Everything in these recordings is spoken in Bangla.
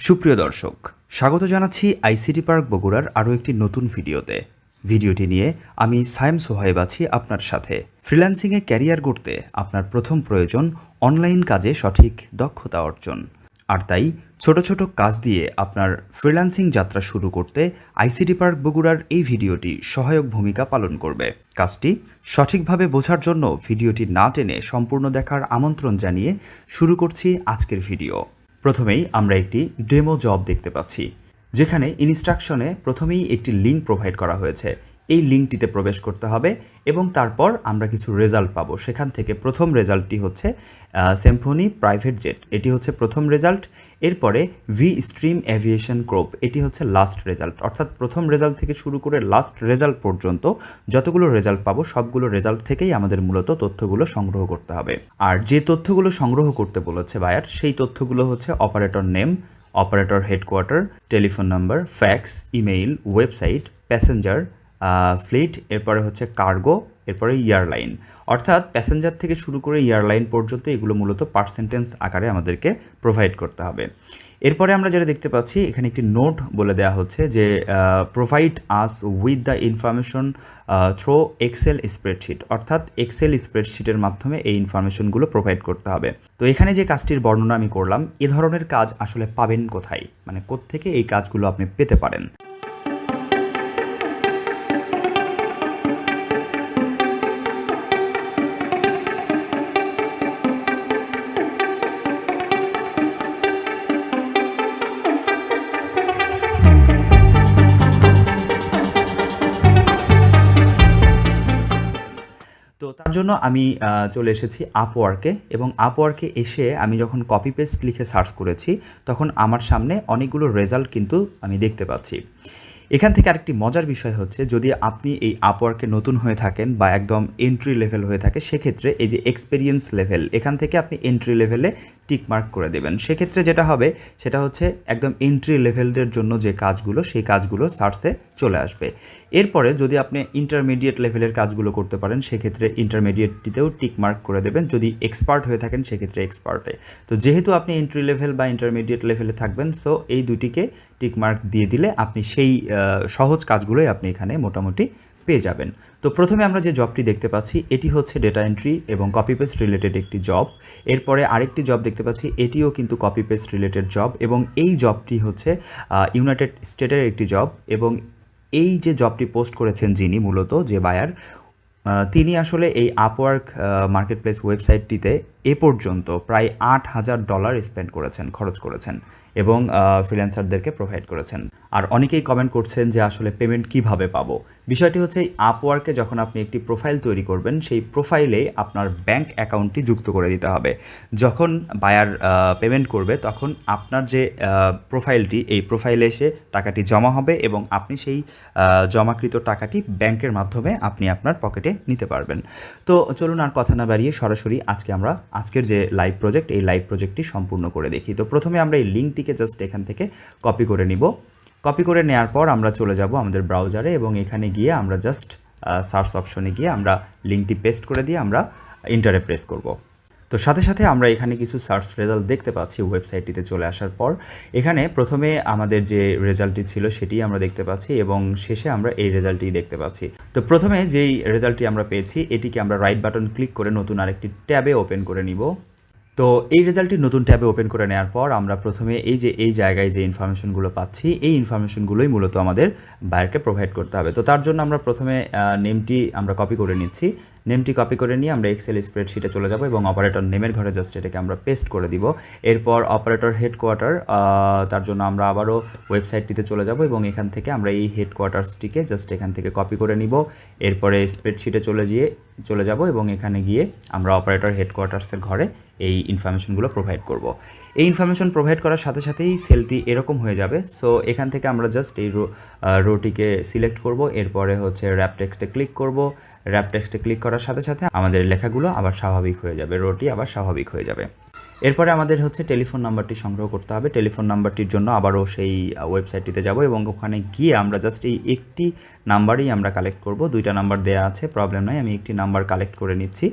সুপ্রিয় দর্শক, স্বাগত জানাচ্ছি আইসিটি পার্ক বগুড়ার আরও একটি নতুন ভিডিওতে। ভিডিওটি নিয়ে আমি সায়েম সোহাইব আছি আপনার সাথে। ফ্রিল্যান্সিংয়ে ক্যারিয়ার গড়তে আপনার প্রথম প্রয়োজন অনলাইন কাজে সঠিক দক্ষতা অর্জন। আর তাই ছোট ছোট কাজ দিয়ে আপনার ফ্রিল্যান্সিং যাত্রা শুরু করতে আইসিডি পার্ক বগুড়ার এই ভিডিওটি সহায়ক ভূমিকা পালন করবে। কাজটি সঠিকভাবে বোঝার জন্য ভিডিওটি না টেনে সম্পূর্ণ দেখার আমন্ত্রণ জানিয়ে শুরু করছি আজকের ভিডিও। প্রথমেই আমরা একটি ডেমো জব দেখতে পাচ্ছি, যেখানে ইনস্ট্রাকশনে প্রথমেই একটি লিঙ্ক প্রোভাইড করা হয়েছে। এই লিঙ্কটিতে প্রবেশ করতে হবে এবং তারপর আমরা কিছু রেজাল্ট পাবো। সেখান থেকে প্রথম রেজাল্টটি হচ্ছে সেম্ফনি প্রাইভেট জেট এটি হচ্ছে প্রথম রেজাল্ট। এরপরে ভি স্ট্রিম অ্যাভিয়েশন ক্রোপ এটি হচ্ছে লাস্ট রেজাল্ট অর্থাৎ প্রথম রেজাল্ট থেকে শুরু করে লাস্ট রেজাল্ট পর্যন্ত যতগুলো রেজাল্ট পাবো, সবগুলো রেজাল্ট থেকেই আমাদের মূলত তথ্যগুলো সংগ্রহ করতে হবে। আর যে তথ্যগুলো সংগ্রহ করতে বলেছে বায়ার সেই তথ্যগুলো হচ্ছে operator name operator headquarter telephone number fax email website passenger fleet এরপরে হচ্ছে কার্গো এরপরে ইয়ারলাইন অর্থাৎ প্যাসেঞ্জার থেকে শুরু করে ইয়ারলাইন পর্যন্ত এগুলো মূলত পার্সেন্টেন্স আকারে আমাদেরকে প্রোভাইড করতে হবে। এরপরে আমরা যেটা দেখতে পাচ্ছি, এখানে একটি নোট বলে দেওয়া হচ্ছে যে provide us with the information through Excel spreadsheet অর্থাৎ এক্সেল স্প্রেডশিটের মাধ্যমে এই ইনফরমেশনগুলো প্রোভাইড করতে হবে। তো এখানে যে কাজটির বর্ণনা আমি করলাম, এ ধরনের কাজ আসলে পাবেন কোথায়? মানে কোত্থেকে এই কাজগুলো আপনি পেতে পারেন? জন্য আমি চলে এসেছি আপওয়ার্কে এবং আপওয়ার্কে এসে আমি যখন কপি পেস্ট লিখে সার্চ করেছি, তখন আমার সামনে অনেকগুলো রেজাল্ট কিন্তু আমি দেখতে পাচ্ছি। এখান থেকে আরেকটি মজার বিষয় হচ্ছে, যদি আপনি এই আপওয়ার্কে নতুন হয়ে থাকেন বা একদম এন্ট্রি লেভেল হয়ে থাকে, সেক্ষেত্রে এই যে এক্সপিরিয়েন্স লেভেল এখান থেকে আপনি এন্ট্রি লেভেলে টিক মার্ক করে দেবেন। সেক্ষেত্রে যেটা হবে, সেটা হচ্ছে একদম এন্ট্রি লেভেলের জন্য যে কাজগুলো, সেই কাজগুলো সার্চে চলে আসবে। এরপরে যদি আপনি ইন্টারমিডিয়েট লেভেলের কাজগুলো করতে পারেন, সেক্ষেত্রে ইন্টারমিডিয়েটটিতেও টিক মার্ক করে দেবেন। যদি এক্সপার্ট হয়ে থাকেন, সেক্ষেত্রে এক্সপার্টে তো যেহেতু আপনি এন্ট্রি লেভেল বা ইন্টারমিডিয়েট লেভেলে থাকবেন সো এই দুটিকে টিক মার্ক দিয়ে দিলে আপনি সেই সহজ কাজগুলোই আপনি এখানে মোটামুটি পেয়ে যাবেন। তো প্রথমে আমরা যে জবটি দেখতে পাচ্ছি, এটি হচ্ছে ডেটা এন্ট্রি এবং কপি পেস্ট রিলেটেড একটি জব এরপরে আরেকটি জব দেখতে পাচ্ছি, এটিও কিন্তু কপি পেস্ট রিলেটেড জব এবং এই জবটি হচ্ছে ইউনাইটেড স্টেটের একটি জব এবং এই যে জবটি পোস্ট করেছেন যিনি মূলত, যে বায়ার তিনি আসলে এই আপওয়ার্ক মার্কেট প্লেস ওয়েবসাইটটিতে এ পর্যন্ত প্রায় আট হাজার ডলার স্পেন্ড করেছেন, খরচ করেছেন। এবং ফ্রিল্যান্সারদেরকে প্রোভাইড করেছেন। আর অনেকেই কমেন্ট করছেন যে আসলে পেমেন্ট কীভাবে পাবো? বিষয়টি হচ্ছে আপওয়ার্কে যখন আপনি একটি প্রোফাইল তৈরি করবেন, সেই প্রোফাইলে আপনার ব্যাংক অ্যাকাউন্টটি যুক্ত করে দিতে হবে। যখন বায়ার পেমেন্ট করবে, তখন আপনার যে প্রোফাইলটি এই প্রোফাইলে এসে টাকাটি জমা হবে এবং আপনি সেই জমাকৃত টাকাটি ব্যাংকের মাধ্যমে আপনি আপনার পকেটে নিতে পারবেন। তো চলুন আর কথা না বাড়িয়ে সরাসরি আজকে আমরা আজকের যে লাইভ প্রজেক্ট এই লাইভ প্রজেক্টটি সম্পূর্ণ করে দেখি। তো প্রথমে আমরা এই লিঙ্কটিকে জাস্ট এখান থেকে কপি করে নিব। কপি করে নেওয়ার পর আমরা চলে যাব আমাদের ব্রাউজারে এবং এখানে গিয়ে আমরা জাস্ট সার্চ অপশনে গিয়ে আমরা লিঙ্কটি পেস্ট করে দিয়ে আমরা ইন্টারে প্রেস করব। তো সাথে সাথে আমরা এখানে কিছু সার্চ রেজাল্ট দেখতে পাচ্ছি ওয়েবসাইটটিতে চলে আসার পর। এখানে প্রথমে আমাদের যে রেজাল্টটি ছিল সেটি আমরা দেখতে পাচ্ছি এবং শেষে আমরা এই রেজাল্টটি দেখতে পাচ্ছি। তো প্রথমে যেই রেজাল্টটি আমরা পেয়েছি, এটিকে আমরা রাইট বাটন ক্লিক করে নতুন আরেকটি ট্যাবে ওপেন করে নিব। তো এই রেজাল্টটি নতুন ট্যাবে ওপেন করে নেওয়ার পর আমরা প্রথমে এই যে, এই জায়গায় যে ইনফরমেশনগুলো পাচ্ছি, এই ইনফরমেশনগুলোই মূলত আমাদের বায়ারকে প্রোভাইড করতে হবে। তো তার জন্য আমরা প্রথমে নেমটি আমরা কপি করে নিচ্ছি। নেমটি কপি করে নিয়ে আমরা এক্সেল স্প্রেডশিটে চলে যাব এবং অপারেটর নেমের ঘরে জাস্ট এটাকে আমরা পেস্ট করে দিব। এরপর অপারেটর হেডকোয়ার্টার তার জন্য আমরা আবারও ওয়েবসাইটটিতে চলে যাব এবং এখান থেকে আমরা এই হেডকোয়ার্টার্সটিকে জাস্ট এখান থেকে কপি করে নিব। এরপরে স্প্রেডশিটে চলে গিয়ে, চলে যাব এবং এখানে গিয়ে আমরা অপারেটর হেডকোয়ার্টার্সের ঘরে এই ইনফরমেশনগুলো প্রোভাইড করব। এই ইনফরমেশন প্রোভাইড করার সাথে সাথেই সেলটি এরকম হয়ে যাবে। সো এখান থেকে আমরা জাস্ট এই রোটিকে সিলেক্ট করব। এরপরে হচ্ছে র্যাপ টেক্সটে ক্লিক করব। র্যাপ টেক্সটে ক্লিক করার সাথে সাথে আমাদের লেখাগুলো আবার স্বাভাবিক হয়ে যাবে, রোটি আবার স্বাভাবিক হয়ে যাবে। এরপরে আমাদের হচ্ছে টেলিফোন নাম্বারটি সংগ্রহ করতে হবে। টেলিফোন নাম্বারটির জন্য আবারও সেই ওয়েবসাইটটিতে যাব এবং ওখানে গিয়ে আমরা জাস্ট এই একটি নাম্বারই আমরা কালেক্ট করব। দুইটা নাম্বার দেওয়া আছে প্রবলেম নয় আমি একটি নাম্বার কালেক্ট করে নিচ্ছি।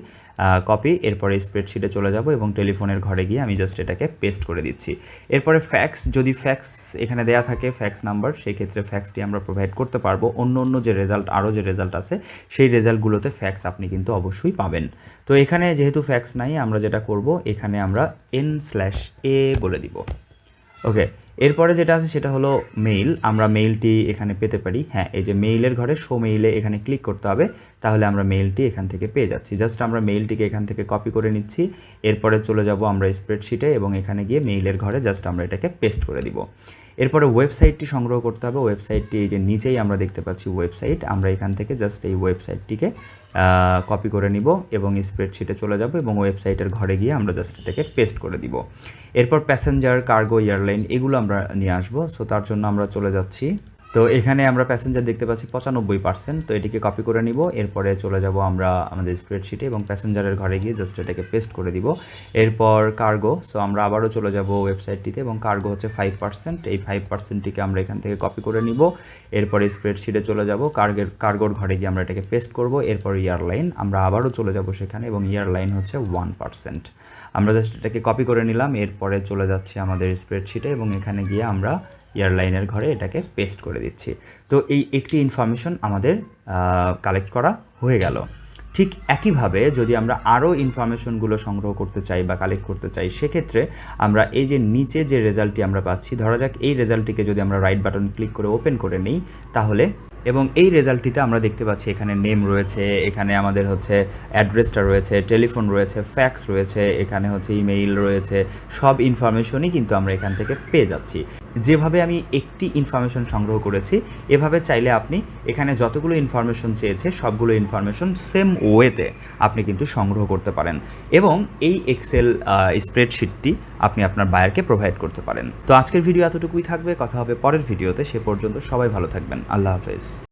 কপি এরপরে স্প্রেডশিটে চলে যাব এবং টেলিফোনের ঘরে গিয়ে আমি জাস্ট এটাকে পেস্ট করে দিচ্ছি। এরপরে ফ্যাক্স যদি ফ্যাক্স এখানে দেয়া থাকে ফ্যাক্স নাম্বার সেই ক্ষেত্রে ফ্যাক্সটি আমরা প্রোভাইড করতে পারব। অন্য অন্য যে রেজাল্ট আরও যে রেজাল্ট আছে, সেই রেজাল্টগুলোতে ফ্যাক্স আপনি কিন্তু অবশ্যই পাবেন। তো এখানে যেহেতু ফ্যাক্স নাই, আমরা যেটা করব, এখানে আমরা এন স্ল্যাশ এ বলে দিব। ওকে এরপরে যেটা আছে সেটা হলো মেইল আমরা মেইলটি এখানে পেতে পারি। হ্যাঁ এই যে মেইলের ঘরে শো মেইলে এখানে ক্লিক করতে হবে। তাহলে আমরা মেইলটি এখান থেকে পেয়ে যাচ্ছি। জাস্ট আমরা মেইলটিকে এখান থেকে কপি করে নিচ্ছি। এরপরে চলে যাব আমরা স্প্রেডশিটে এবং এখানে গিয়ে মেইলের ঘরে জাস্ট আমরা এটাকে পেস্ট করে দিব। এরপরে ওয়েবসাইটটি সংগ্রহ করতে হবে। ওয়েবসাইটটি এই যে নিচেই আমরা দেখতে পাচ্ছি ওয়েবসাইট আমরা এখান থেকে জাস্ট এই ওয়েবসাইটটিকে কপি করে নিব এবং স্প্রেডশিটে চলে যাব এবং ওয়েবসাইটের ঘরে গিয়ে আমরা জাস্ট এটাকে পেস্ট করে দিব। এরপর প্যাসেঞ্জার কার্গো এয়ারলাইন এগুলো আমরা নিয়ে আসব। সো তার জন্য আমরা চলে যাচ্ছি। তো এখানে আমরা প্যাসেঞ্জার দেখতে পাচ্ছি পঁচানব্বই পার্সেন্ট তো এটিকে কপি করে নিব। এরপরে চলে যাব আমরা আমাদের স্প্রেডশিটে এবং প্যাসেঞ্জারের ঘরে গিয়ে জাস্ট এটাকে পেস্ট করে দিব। এরপর কার্গো সো আমরা আবারও চলে যাব ওয়েবসাইটটিতে এবং কার্গো হচ্ছে ফাইভ পার্সেন্ট এই ফাইভ পার্সেন্টটিকে আমরা এখান থেকে কপি করে নিব। এরপরে স্প্রেডশিটে চলে যাব। কার্গের কার্গোর ঘরে গিয়ে আমরা এটাকে পেস্ট করব। এরপর এয়ারলাইন আমরা আবারও চলে যাব সেখানে এবং এয়ারলাইন হচ্ছে ওয়ান পার্সেন্ট আমরা জাস্ট এটাকে কপি করে নিলাম। এরপরে চলে যাচ্ছি আমাদের স্প্রেডশিটে এবং এখানে গিয়ে আমরা এয়ারলাইনের ঘরে এটাকে পেস্ট করে দিচ্ছি। তো এই একটি ইনফরমেশন আমাদের কালেক্ট করা হয়ে গেল। ঠিক একইভাবে যদি আমরা আরও ইনফরমেশনগুলো সংগ্রহ করতে চাই বা কালেক্ট করতে চাই, সেক্ষেত্রে আমরা এই যে নিচে যে রেজাল্টটি আমরা পাচ্ছি, ধরা যাক এই রেজাল্টটিকে যদি আমরা রাইট বাটন ক্লিক করে ওপেন করে নিই, তাহলে এবং এই রেজাল্টটিতে আমরা দেখতে পাচ্ছি এখানে নেম রয়েছে, এখানে আমাদের হচ্ছে অ্যাড্রেসটা রয়েছে, টেলিফোন রয়েছে, ফ্যাক্স রয়েছে, এখানে হচ্ছে ইমেইল রয়েছে, সব ইনফরমেশনই কিন্তু আমরা এখান থেকে পেয়ে যাচ্ছি। যেভাবে আমি একটি ইনফরমেশন সংগ্রহ করেছি, এভাবে চাইলে আপনি এখানে যতগুলো ইনফরমেশন চেয়েছে, সবগুলো ইনফরমেশন সেম ওয়েতে আপনি কিন্তু সংগ্রহ করতে পারেন এবং এই এক্সেল স্প্রেডশিটটি আপনি আপনার বায়ারকে প্রোভাইড করতে পারেন। তো আজকের ভিডিও এতটুকুই থাকবে, কথা হবে পরের ভিডিওতে, সে পর্যন্ত সবাই ভালো থাকবেন, আল্লাহ হাফেজ।